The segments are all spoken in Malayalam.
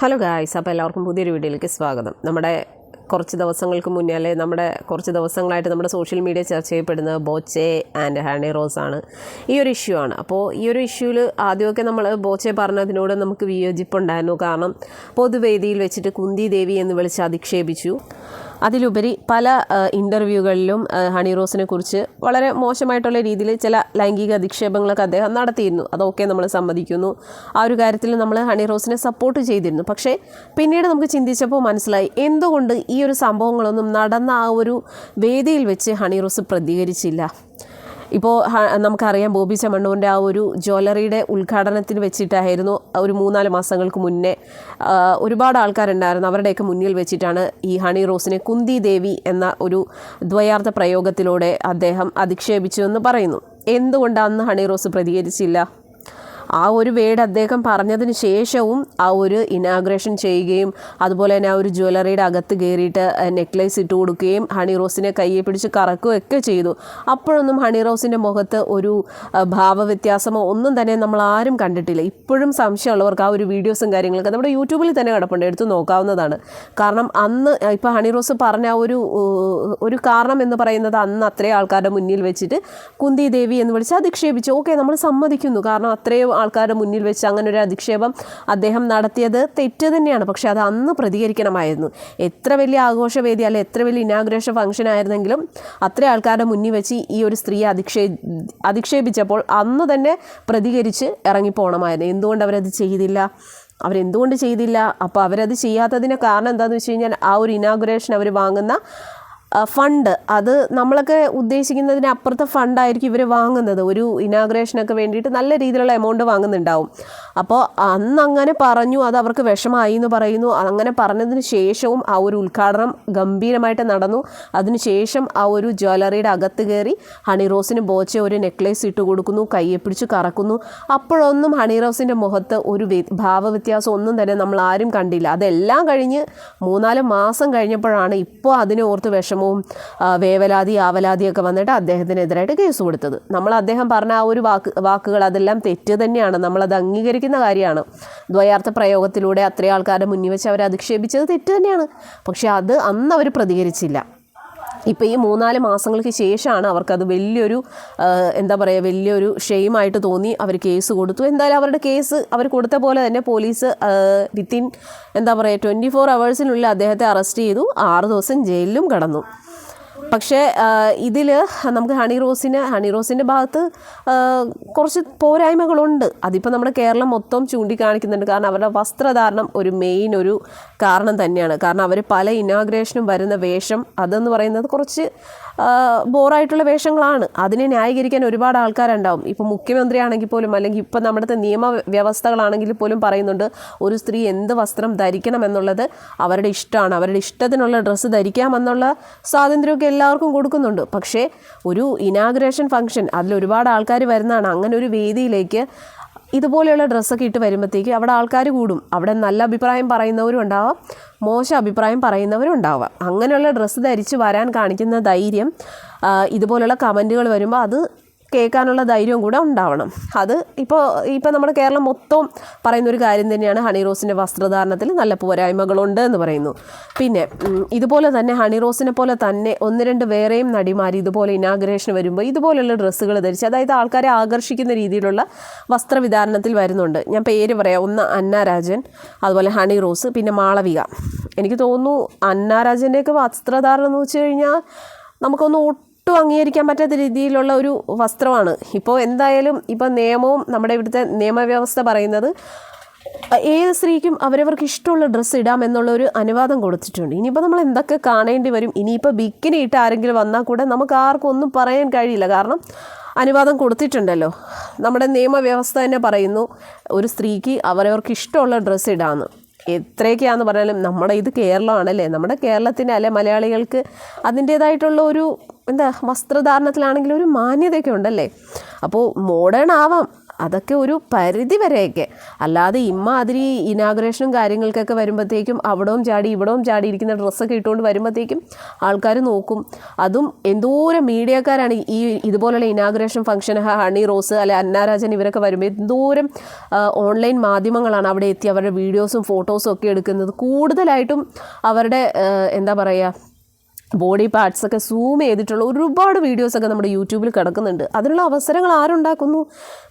ഹലോ ഗായ്സ് അപ്പോൾ എല്ലാവർക്കും പുതിയൊരു വീഡിയോയിലേക്ക് സ്വാഗതം. നമ്മുടെ കുറച്ച് ദിവസങ്ങൾക്ക് മുന്നേ അല്ലെ നമ്മുടെ കുറച്ച് ദിവസങ്ങളായിട്ട് നമ്മുടെ സോഷ്യൽ മീഡിയ ചർച്ച ചെയ്യപ്പെടുന്നത് ബോച്ചെ ആൻഡ് ഹണി റോസ് ആണ് ഈ ഒരു ഇഷ്യൂ ആണ്. അപ്പോൾ ഈ ഒരു ഇഷ്യൂവിൽ ആദ്യമൊക്കെ നമ്മൾ ബോച്ചെ പറഞ്ഞതിനോട് നമുക്ക് വിയോജിപ്പുണ്ടായിരുന്നു. കാരണം പൊതുവേദിയിൽ വെച്ചിട്ട് കുന്തി ദേവി എന്ന് വിളിച്ച് അധിക്ഷേപിച്ചു. അതിലുപരി പല ഇന്റർവ്യൂകളിലും ഹണി റോസിനെ കുറിച്ച് വളരെ മോശമായിട്ടുള്ള രീതിയിൽ ചില ലൈംഗിക അധിക്ഷേപങ്ങളൊക്കെ അദ്ദേഹം നടത്തിയിരുന്നു. അതൊക്കെ നമ്മൾ സമ്മതിക്കുന്നു. ആ ഒരു കാര്യത്തിൽ നമ്മൾ ഹണി റോസിനെ സപ്പോർട്ട് ചെയ്തിരുന്നു. പക്ഷേ പിന്നീട് നമുക്ക് ചിന്തിച്ചപ്പോൾ മനസ്സിലായി എന്തുകൊണ്ട് ഈ ഒരു സംഭവങ്ങളൊന്നും നടന്ന ആ ഒരു വേദിയിൽ വെച്ച് ഹണി റോസ് പ്രതികരിച്ചില്ല? ഇപ്പോൾ നമുക്കറിയാം ബോബി ചെമ്മണ്ണൂരിന്റെ ആ ഒരു ജ്വല്ലറിയുടെ ഉദ്ഘാടനത്തിന് വെച്ചിട്ടായിരുന്നു ഒരു മൂന്നാൽ മാസങ്ങൾക്ക് മുന്നേ ഒരുപാട് ആൾക്കാരുണ്ടായിരുന്നു. അവരുടെയൊക്കെ മുന്നിൽ വെച്ചിട്ടാണ് ഈ ഹണി റോസിനെ കുന്തി ദേവി എന്ന ഒരു ദ്വയാർത്ഥ പ്രയോഗത്തിലൂടെ അദ്ദേഹം അധിക്ഷേപിച്ചു എന്ന് പറയുന്നു. എന്തുകൊണ്ട് അന്ന് ഹണി റോസ് പ്രതികരിച്ചില്ല? ആ ഒരു വേർഡ് അദ്ദേഹം പറഞ്ഞതിന് ശേഷവും ആ ഒരു ഇനാഗ്രേഷൻ ചെയ്യുകയും അതുപോലെ തന്നെ ആ ഒരു ജ്വല്ലറിയുടെ അകത്ത് കയറിയിട്ട് നെക്ലേസ് ഇട്ട് കൊടുക്കുകയും ഹണി റോസിനെ കയ്യെ പിടിച്ച് കറക്കുകയൊക്കെ ചെയ്തു. അപ്പോഴൊന്നും ഹണി റോസിന്റെ മുഖത്ത് ഒരു ഭാവ ഭാവവ്യത്യാസമോ ഒന്നും തന്നെ നമ്മൾ ആരും കണ്ടിട്ടില്ല. ഇപ്പോഴും സംശയമുള്ളവർക്ക് ആ ഒരു വീഡിയോസും കാര്യങ്ങളൊക്കെ നമ്മുടെ യൂട്യൂബിൽ തന്നെ കിടപ്പുണ്ട്. എടുത്തു നോക്കാവുന്നതാണ്. കാരണം അന്ന് ഇപ്പോൾ ഹണി റോസ് പറഞ്ഞ ആ ഒരു ഒരു കാരണം എന്ന് പറയുന്നത് അന്ന് അത്രയും ആൾക്കാരുടെ മുന്നിൽ വെച്ചിട്ട് കുന്തി ദേവി എന്ന് വിളിച്ച് അധിക്ഷേപിച്ചു ഓക്കെ നമ്മൾ സമ്മതിക്കുന്നു. കാരണം അത്രയും ആൾക്കാരുടെ മുന്നിൽ വെച്ച് അങ്ങനെ ഒരു അധിക്ഷേപം അദ്ദേഹം നടത്തിയത് തെറ്റ് തന്നെയാണ്. പക്ഷേ അത് അന്ന് പ്രതികരിക്കണമായിരുന്നു. എത്ര വലിയ ആഘോഷവേദി അല്ലെ എത്ര വലിയ ഇനാഗ്രേഷൻ ഫംഗ്ഷൻ ആയിരുന്നെങ്കിലും അത്ര ആൾക്കാരുടെ മുന്നിൽ വെച്ച് ഈ ഒരു സ്ത്രീയെ അധിക്ഷേ അധിക്ഷേപിച്ചപ്പോൾ അന്ന് തന്നെ പ്രതികരിച്ച് ഇറങ്ങിപ്പോണമായിരുന്നു. എന്തുകൊണ്ട് അവരത് ചെയ്തില്ല? അവരെന്തുകൊണ്ട് ചെയ്തില്ല? അപ്പോൾ അവരത് ചെയ്യാത്തതിന് കാരണം എന്താണെന്ന് വെച്ച് കഴിഞ്ഞാൽ ആ ഒരു ഇനാഗുറേഷൻ അവർ വാങ്ങുന്ന ഫണ്ട് അത് നമ്മളൊക്കെ ഉദ്ദേശിക്കുന്നതിന് അപ്പുറത്തെ ഫണ്ടായിരിക്കും ഇവർ വാങ്ങുന്നത്. ഒരു ഇനാഗ്രേഷനൊക്കെ വേണ്ടിയിട്ട് നല്ല രീതിയിലുള്ള എമൗണ്ട് വാങ്ങുന്നുണ്ടാവും. അപ്പോൾ അന്ന് അങ്ങനെ പറഞ്ഞു അത് അവർക്ക് വിഷമായി എന്ന് പറയുന്നു. അങ്ങനെ പറഞ്ഞതിന് ശേഷവും ആ ഒരു ഉദ്ഘാടനം ഗംഭീരമായിട്ട് നടന്നു. അതിനുശേഷം ആ ഒരു ജ്വല്ലറിയുടെ അകത്ത് കയറി ഹണി റോസിന് ബോച്ച ഒരു നെക്ലേസ് ഇട്ട് കൊടുക്കുന്നു കയ്യെ പിടിച്ച് കറക്കുന്നു. അപ്പോഴൊന്നും ഹണി റോസിന്റെ മുഖത്ത് ഒരു വ്യ- ഭാവവ്യത്യാസം ഒന്നും തന്നെ നമ്മൾ ആരും കണ്ടില്ല. അതെല്ലാം കഴിഞ്ഞ് മൂന്നാൽ മാസം കഴിഞ്ഞപ്പോഴാണ് ഇപ്പോൾ അതിനെ ഓർത്ത് വിഷമവും ആ, വേവലാതി ആവലാതിയൊക്കെ വന്നിട്ട് അദ്ദേഹത്തിനെതിരായിട്ട് കേസ് കൊടുത്തത്. നമ്മൾ അദ്ദേഹം പറഞ്ഞ ആ ഒരു വാക്ക് വാക്കുകൾ അതെല്ലാം തെറ്റ് തന്നെയാണ്. നമ്മളത് അംഗീകരിക്കുന്ന കാര്യമാണ്. ദ്വയാർത്ഥ പ്രയോഗത്തിലൂടെ അത്രയും ആൾക്കാരുടെ മുന്നിൽ വെച്ച് അവരെ അധിക്ഷേപിച്ചത് തെറ്റ് തന്നെയാണ്. പക്ഷേ അത് അന്ന് അവർ പ്രതികരിച്ചില്ല. ഇപ്പോൾ ഈ മൂന്നാൽ മാസങ്ങൾക്ക് ശേഷമാണ് അവർക്കത് വലിയൊരു എന്താ പറയുക വലിയൊരു ഷെയിമായിട്ട് തോന്നി അവർ കേസ് കൊടുത്തു. എന്തായാലും അവരുടെ കേസ് അവർ കൊടുത്ത പോലെ തന്നെ പോലീസ് വിത്തിൻ എന്താ പറയുക ട്വന്റി ഫോർ അവേഴ്സിനുള്ളിൽ അദ്ദേഹത്തെ അറസ്റ്റ് ചെയ്തു. ആറ് ദിവസം ജയിലിലും കടന്നു. പക്ഷേ ഇതിൽ നമുക്ക് ഹണി റോസിന് ഹണി റോസിന്റെ ഭാഗത്ത് കുറച്ച് പോരായ്മകളുണ്ട്. അതിപ്പോൾ നമ്മുടെ കേരളം മൊത്തം ചൂണ്ടിക്കാണിക്കുന്നുണ്ട്. കാരണം അവരുടെ വസ്ത്രധാരണം ഒരു മെയിൻ ഒരു കാരണം തന്നെയാണ്. കാരണം അവർ പല ഇനാഗ്രേഷനും വരുന്ന വേഷം അതെന്ന് പറയുന്നത് കുറച്ച് ബോറായിട്ടുള്ള വേഷങ്ങളാണ്. അതിനെ ന്യായീകരിക്കാൻ ഒരുപാട് ആൾക്കാരുണ്ടാവും. ഇപ്പോൾ മുഖ്യമന്ത്രിയാണെങ്കിൽ പോലും അല്ലെങ്കിൽ ഇപ്പം നമ്മുടെ നിയമ വ്യവസ്ഥകളാണെങ്കിൽ പോലും പറയുന്നുണ്ട് ഒരു സ്ത്രീ എന്ത് വസ്ത്രം ധരിക്കണം എന്നുള്ളത് അവരുടെ ഇഷ്ടമാണ്. അവരുടെ ഇഷ്ടത്തിനുള്ള ഡ്രസ്സ് ധരിക്കാമെന്നുള്ള സ്വാതന്ത്ര്യമൊക്കെ എല്ലാവർക്കും കൊടുക്കുന്നുണ്ട്. പക്ഷേ ഒരു ഇനാഗ്രേഷൻ ഫംഗ്ഷൻ അതിൽ ഒരുപാട് ആൾക്കാർ വരുന്നതാണ്. അങ്ങനെ ഒരു വേദിയിലേക്ക് ഇതുപോലെയുള്ള ഡ്രസ്സൊക്കെ ഇട്ട് വരുമ്പോഴത്തേക്ക് അവിടെ ആൾക്കാർ കൂടും. അവിടെ നല്ല അഭിപ്രായം പറയുന്നവരും ഉണ്ടാവാം. മോശം അഭിപ്രായം പറയുന്നവരും ഉണ്ടാവാം. അങ്ങനെയുള്ള ഡ്രസ്സ് ധരിച്ച് വരാൻ കാണിക്കുന്ന ധൈര്യം ഇതുപോലെയുള്ള കമന്റുകൾ വരുമ്പോൾ അത് കേൾക്കാനുള്ള ധൈര്യവും കൂടെ ഉണ്ടാവണം. അത് ഇപ്പോൾ ഇപ്പോൾ നമ്മുടെ കേരളം മൊത്തം പറയുന്ന ഒരു കാര്യം തന്നെയാണ്. ഹണി റോസിന്റെ വസ്ത്രധാരണത്തിൽ നല്ല പോരായ്മകളുണ്ട് എന്ന് പറയുന്നു. പിന്നെ ഇതുപോലെ തന്നെ ഹണി റോസിനെ പോലെ തന്നെ ഒന്ന് രണ്ട് വേറെയും നടിമാർ ഇതുപോലെ ഇനാഗ്രേഷൻ വരുമ്പോൾ ഇതുപോലെയുള്ള ഡ്രസ്സുകൾ ധരിച്ച് അതായത് ആൾക്കാരെ ആകർഷിക്കുന്ന രീതിയിലുള്ള വസ്ത്രവിധാരണത്തിൽ വരുന്നുണ്ട്. ഞാൻ പേര് പറയാം. ഒന്ന് അന്ന രാജൻ അതുപോലെ ഹണി റോസ് പിന്നെ മാളവിക. എനിക്ക് തോന്നുന്നു അന്ന രാജന്റെയൊക്കെ വസ്ത്രധാരണം എന്ന് വെച്ച് കഴിഞ്ഞാൽ നമുക്കൊന്ന് ഒട്ടും അംഗീകരിക്കാൻ പറ്റാത്ത രീതിയിലുള്ള ഒരു വസ്ത്രമാണ്. ഇപ്പോൾ എന്തായാലും ഇപ്പോൾ നിയമവും നമ്മുടെ ഇവിടുത്തെ നിയമവ്യവസ്ഥ പറയുന്നത് ഏത് സ്ത്രീക്കും അവരവർക്ക് ഇഷ്ടമുള്ള ഡ്രസ്സ് ഇടാം എന്നുള്ള ഒരു അനുവാദം കൊടുത്തിട്ടുണ്ട്. ഇനിയിപ്പോൾ നമ്മൾ എന്തൊക്കെ കാണേണ്ടി വരും? ഇനിയിപ്പോൾ ബിക്കിനി ഇട്ട് ആരെങ്കിലും വന്നാൽ കൂടെ നമുക്ക് ആർക്കും ഒന്നും പറയാൻ കഴിയില്ല. കാരണം അനുവാദം കൊടുത്തിട്ടുണ്ടല്ലോ. നമ്മുടെ നിയമവ്യവസ്ഥ തന്നെ പറയുന്നു ഒരു സ്ത്രീക്ക് അവരവർക്ക് ഇഷ്ടമുള്ള ഡ്രസ്സ് ഇടാമെന്ന് എത്രയൊക്കെയാണെന്ന് പറഞ്ഞാലും നമ്മുടെ ഇത് കേരളമാണല്ലേ? നമ്മുടെ കേരളത്തിന് അല്ലെ മലയാളികൾക്ക് അതിന്റേതായിട്ടുള്ള ഒരു എന്താ വസ്ത്രധാരണത്തിലാണെങ്കിലും ഒരു മാന്യതയൊക്കെ ഉണ്ടല്ലേ? അപ്പോൾ മോഡേൺ ആവാം. അതൊക്കെ ഒരു പരിധി വരെയൊക്കെ. അല്ലാതെ ഇമ്മാതിരി ഇനാഗ്രേഷനും കാര്യങ്ങൾക്കൊക്കെ വരുമ്പോഴത്തേക്കും അവിടവും ചാടി ഇവിടവും ചാടി ഇരിക്കുന്ന ഡ്രസ്സൊക്കെ ഇട്ടുകൊണ്ട് വരുമ്പോഴത്തേക്കും ആൾക്കാർ നോക്കും. അതും എന്തോരം മീഡിയക്കാരാണ് ഈ ഇതുപോലെയുള്ള ഇനാഗ്രേഷൻ ഫംഗ്ഷൻ ഹണി റോസ് അല്ലെ അന്നാരാജൻ ഇവരൊക്കെ വരുമ്പോൾ എന്തോരം ഓൺലൈൻ മാധ്യമങ്ങളാണ് അവിടെ എത്തി അവരുടെ വീഡിയോസും ഫോട്ടോസും ഒക്കെ എടുക്കുന്നത്. കൂടുതലായിട്ടും അവരുടെ എന്താ പറയുക ബോഡി പാർട്സ് ഒക്കെ സൂം ചെയ്തിട്ടുള്ള ഒരുപാട് വീഡിയോസൊക്കെ നമ്മുടെ യൂട്യൂബിൽ കിടക്കുന്നുണ്ട്. അതിനുള്ള അവസരങ്ങൾ ആരുണ്ടാക്കുന്നു?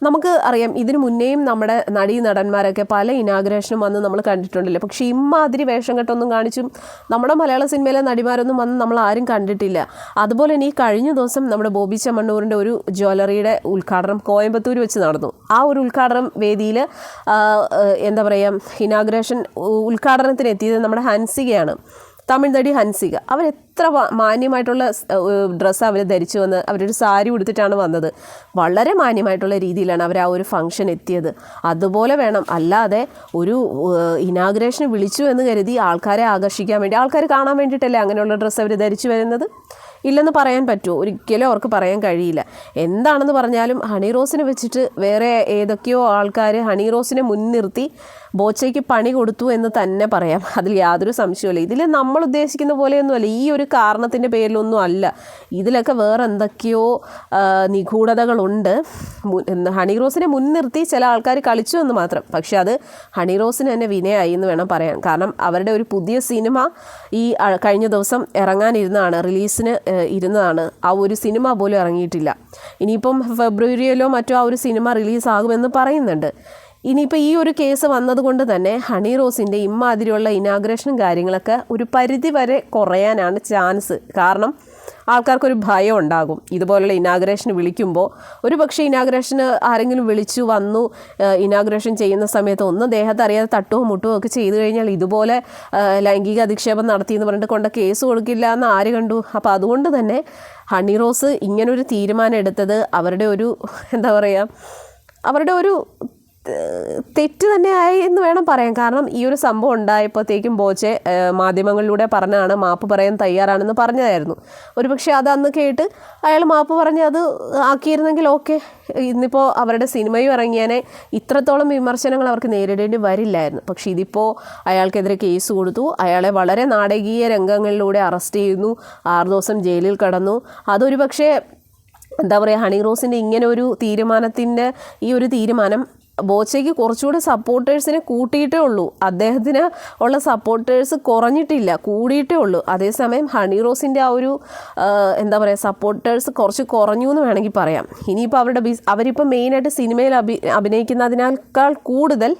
നമുക്ക് അറിയാം ഇതിനു മുന്നേയും നമ്മുടെ നടീ നടന്മാരൊക്കെ പല ഇനാഗ്രേഷനും വന്ന് നമ്മൾ കണ്ടിട്ടുണ്ടല്ലോ. പക്ഷേ ഇമ്മാതിരി വേഷം കെട്ടൊന്നും കാണിച്ചും നമ്മുടെ മലയാള സിനിമയിലെ നടിമാരൊന്നും വന്ന് നമ്മൾ ആരും കണ്ടിട്ടില്ല. അതുപോലെ തന്നെ ഈ കഴിഞ്ഞ ദിവസം നമ്മുടെ ബോബി ചമ്മണ്ണൂരിന്റെ ഒരു ജ്വല്ലറിയുടെ ഉദ്ഘാടനം കോയമ്പത്തൂർ വെച്ച് നടന്നു. ആ ഒരു ഉദ്ഘാടനം വേദിയിൽ എന്താ പറയുക ഇനാഗ്രേഷൻ ഉദ്ഘാടനത്തിന് എത്തിയത് നമ്മുടെ ഹൻസികയാണ്. തമിഴ് നടി ഹൻസിക. അവർ എത്ര മാന്യമായിട്ടുള്ള ഡ്രസ്സ് അവർ ധരിച്ചു വന്ന് അവരൊരു സാരി ഉടുത്തിട്ടാണ് വന്നത്. വളരെ മാന്യമായിട്ടുള്ള രീതിയിലാണ് അവർ ആ ഒരു ഫംഗ്ഷൻ എത്തിയത്. അതുപോലെ വേണം അല്ലാതെ ഒരു ഇനാഗ്രേഷൻ വിളിച്ചു എന്ന് കരുതി ആൾക്കാരെ ആകർഷിക്കാൻ വേണ്ടി ആൾക്കാർ കാണാൻ വേണ്ടിയിട്ടല്ലേ അങ്ങനെയുള്ള ഡ്രസ്സ് അവർ ധരിച്ചു വരുന്നത്? ഇല്ലെന്ന് പറയാൻ പറ്റുമോ? ഒരിക്കലും അവർക്ക് പറയാൻ കഴിയില്ല. എന്താണെന്ന് പറഞ്ഞാലും ഹണി റോസിനെ വെച്ചിട്ട് വേറെ ഏതൊക്കെയോ ആൾക്കാർ ഹണി റോസിനെ മുൻനിർത്തി ബോച്ചയ്ക്ക് പണി കൊടുത്തു എന്ന് തന്നെ പറയാം. അതിൽ യാതൊരു സംശയമില്ല ഇതിൽ നമ്മൾ ഉദ്ദേശിക്കുന്ന പോലെയൊന്നുമല്ല. ഈ ഒരു കാരണത്തിന്റെ പേരിലൊന്നും അല്ല. ഇതിലൊക്കെ വേറെ എന്തൊക്കെയോ നിഗൂഢതകളുണ്ട്. ഹണി റോസിനെ മുൻനിർത്തി ചില ആൾക്കാർ കളിച്ചു എന്ന് മാത്രം. പക്ഷേ അത് ഹണി റോസിന് തന്നെ വിനയായി എന്ന് വേണം പറയാൻ. കാരണം അവരുടെ ഒരു പുതിയ സിനിമ ഈ കഴിഞ്ഞ ദിവസം ഇറങ്ങാനിരുന്നതാണ്. റിലീസിന് ഇരുന്നതാണ്. ആ ഒരു സിനിമ പോലും ഇറങ്ങിയിട്ടില്ല. ഇനിയിപ്പം ഫെബ്രുവരിയിലോ മറ്റോ ആ ഒരു സിനിമ റിലീസാകുമെന്ന് പറയുന്നുണ്ട്. ഇനിയിപ്പോൾ ഈ ഒരു കേസ് വന്നതുകൊണ്ട് തന്നെ ഹണി റോസിന്റെ ഇമ്മാതിരിയുള്ള ഇനാഗ്രേഷനും കാര്യങ്ങളൊക്കെ ഒരു പരിധി വരെ കുറയാനാണ് ചാൻസ്. കാരണം ആൾക്കാർക്കൊരു ഭയം ഉണ്ടാകും. ഇതുപോലുള്ള ഇനാഗ്രേഷന് വിളിക്കുമ്പോൾ ഒരു പക്ഷേ ഇനാഗ്രേഷന് ആരെങ്കിലും വിളിച്ചു വന്നു ഇനാഗ്രേഷൻ ചെയ്യുന്ന സമയത്ത് ഒന്ന് ദേഹത്ത് അറിയാതെ തട്ടുകയോ മുട്ടുകയോ ഒക്കെ ചെയ്തു കഴിഞ്ഞാൽ ഇതുപോലെ ലൈംഗിക അധിക്ഷേപം നടത്തി എന്ന് പറഞ്ഞിട്ട് കൊണ്ട് കേസ് കൊടുക്കില്ല എന്ന് ആര് കണ്ടു? അപ്പോൾ അതുകൊണ്ട് തന്നെ ഹണി റോസ് ഇങ്ങനൊരു തീരുമാനം എടുത്തത് അവരുടെ ഒരു എന്താ പറയുക അവരുടെ ഒരു ഏഹ് തന്നെ ആയി എന്ന് വേണം പറയാൻ. കാരണം ഈ ഒരു സംഭവം ഉണ്ടായപ്പോഴത്തേക്കും ബോച്ചെ മാധ്യമങ്ങളിലൂടെ പറഞ്ഞാണ് മാപ്പ് പറയാൻ തയ്യാറാണെന്ന് പറഞ്ഞതായിരുന്നു. ഒരു പക്ഷേ അത് അന്ന് കേട്ട് അയാൾ മാപ്പ് പറഞ്ഞ് അത് ആക്കിയിരുന്നെങ്കിൽ ഓക്കെ. ഇന്നിപ്പോൾ അവരുടെ സിനിമയും ഇറങ്ങിയാനെ ഇത്രത്തോളം വിമർശനങ്ങൾ അവർക്ക് നേരിടേണ്ടി വരില്ലായിരുന്നു. പക്ഷേ ഇതിപ്പോൾ അയാൾക്കെതിരെ കേസ് കൊടുത്തു. അയാളെ വളരെ നാടകീയ രംഗങ്ങളിലൂടെ അറസ്റ്റ് ചെയ്യുന്നു. ആറ് ദിവസം ജയിലിൽ കടന്നു. അതൊരു പക്ഷേ എന്താ പറയുക ഹണി റോസിന്റെ ഇങ്ങനെ ഒരു തീരുമാനത്തിന്റെ ഈ ഒരു തീരുമാനം ബോച്ചയ്ക്ക് കുറച്ചുകൂടെ സപ്പോർട്ടേഴ്സിനെ കൂട്ടിയിട്ടേ ഉള്ളൂ. അദ്ദേഹത്തിന് ഉള്ള സപ്പോർട്ടേഴ്സ് കുറഞ്ഞിട്ടില്ല കൂടിയിട്ടേ ഉള്ളൂ. അതേസമയം ഹണി റോസിന്റെ ആ ഒരു എന്താ പറയുക സപ്പോർട്ടേഴ്സ് കുറച്ച് കുറഞ്ഞു എന്ന് വേണമെങ്കിൽ പറയാം. ഇനിയിപ്പോൾ അവരുടെ ബിസ് അവരിപ്പോൾ മെയിനായിട്ട് സിനിമയിൽ അഭി അഭിനയിക്കുന്നതിനേക്കാൾ കൂടുതൽ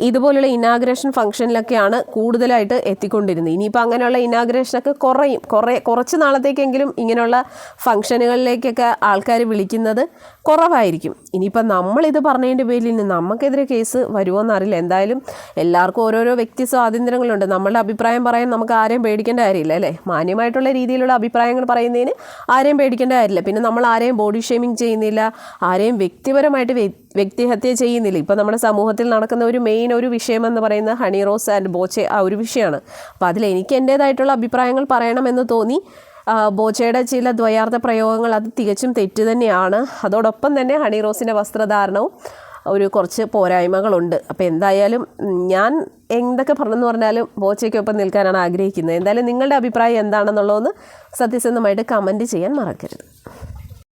ഇതുപോലുള്ള ഇനാഗ്രേഷൻ ഫംഗ്ഷനിലൊക്കെയാണ് കൂടുതലായിട്ട് എത്തിക്കൊണ്ടിരുന്നത്. ഇനിയിപ്പോൾ അങ്ങനെയുള്ള ഇനാഗ്രേഷനൊക്കെ കുറയും. കുറേ കുറച്ച് നാളത്തേക്കെങ്കിലും ഇങ്ങനെയുള്ള ഫംഗ്ഷനുകളിലേക്കൊക്കെ ആൾക്കാർ വിളിക്കുന്നത് കുറവായിരിക്കും. ഇനിയിപ്പോൾ നമ്മളിത് പറഞ്ഞതിന്റെ പേരിൽ ഇനി നമുക്കെതിരെ കേസ് വരുമോ എന്നറിയില്ല എന്തായാലും എല്ലാവർക്കും ഓരോരോ വ്യക്തി സ്വാതന്ത്ര്യങ്ങളുണ്ട്. നമ്മളുടെ അഭിപ്രായം പറയാൻ നമുക്ക് ആരെയും പേടിക്കേണ്ട കാര്യമില്ല അല്ലേ? മാന്യമായിട്ടുള്ള രീതിയിലുള്ള അഭിപ്രായങ്ങൾ പറയുന്നതിന് ആരെയും പേടിക്കേണ്ട കാര്യമില്ല. പിന്നെ നമ്മൾ ആരെയും ബോഡി ഷേമിങ് ചെയ്യുന്നില്ല ആരെയും വ്യക്തിപരമായിട്ട് വ്യ- വ്യക്തിഹത്യ ചെയ്യുന്നില്ല. ഇപ്പോൾ നമ്മുടെ സമൂഹത്തിൽ നടക്കുന്ന ഒരു മെയിൻ ഒരു വിഷയം എന്ന് പറയുന്നത് ഹണി റോസ് ആൻഡ് ബോച്ചെ ആ ഒരു വിഷയമാണ്. അപ്പോൾ അതിൽ എനിക്ക് എന്റേതായിട്ടുള്ള അഭിപ്രായങ്ങൾ പറയണമെന്ന് തോന്നി. ബോച്ചയുടെ ചില ദ്വയാർത്ഥ പ്രയോഗങ്ങൾ അത് തികച്ചും തെറ്റ് തന്നെയാണ്. അതോടൊപ്പം തന്നെ ഹണി റോസിന്റെ വസ്ത്രധാരണവും ഒരു കുറച്ച് പോരായ്മകളുണ്ട്. അപ്പോൾ എന്തായാലും ഞാൻ എന്തൊക്കെ പറഞ്ഞെന്ന് പറഞ്ഞാലും ബോച്ചയ്ക്കൊപ്പം നിൽക്കാനാണ് ആഗ്രഹിക്കുന്നത്. എന്തായാലും നിങ്ങളുടെ അഭിപ്രായം എന്താണെന്നുള്ളതെന്ന് സത്യസന്ധമായിട്ട് കമന്റ് ചെയ്യാൻ മറക്കരുത്.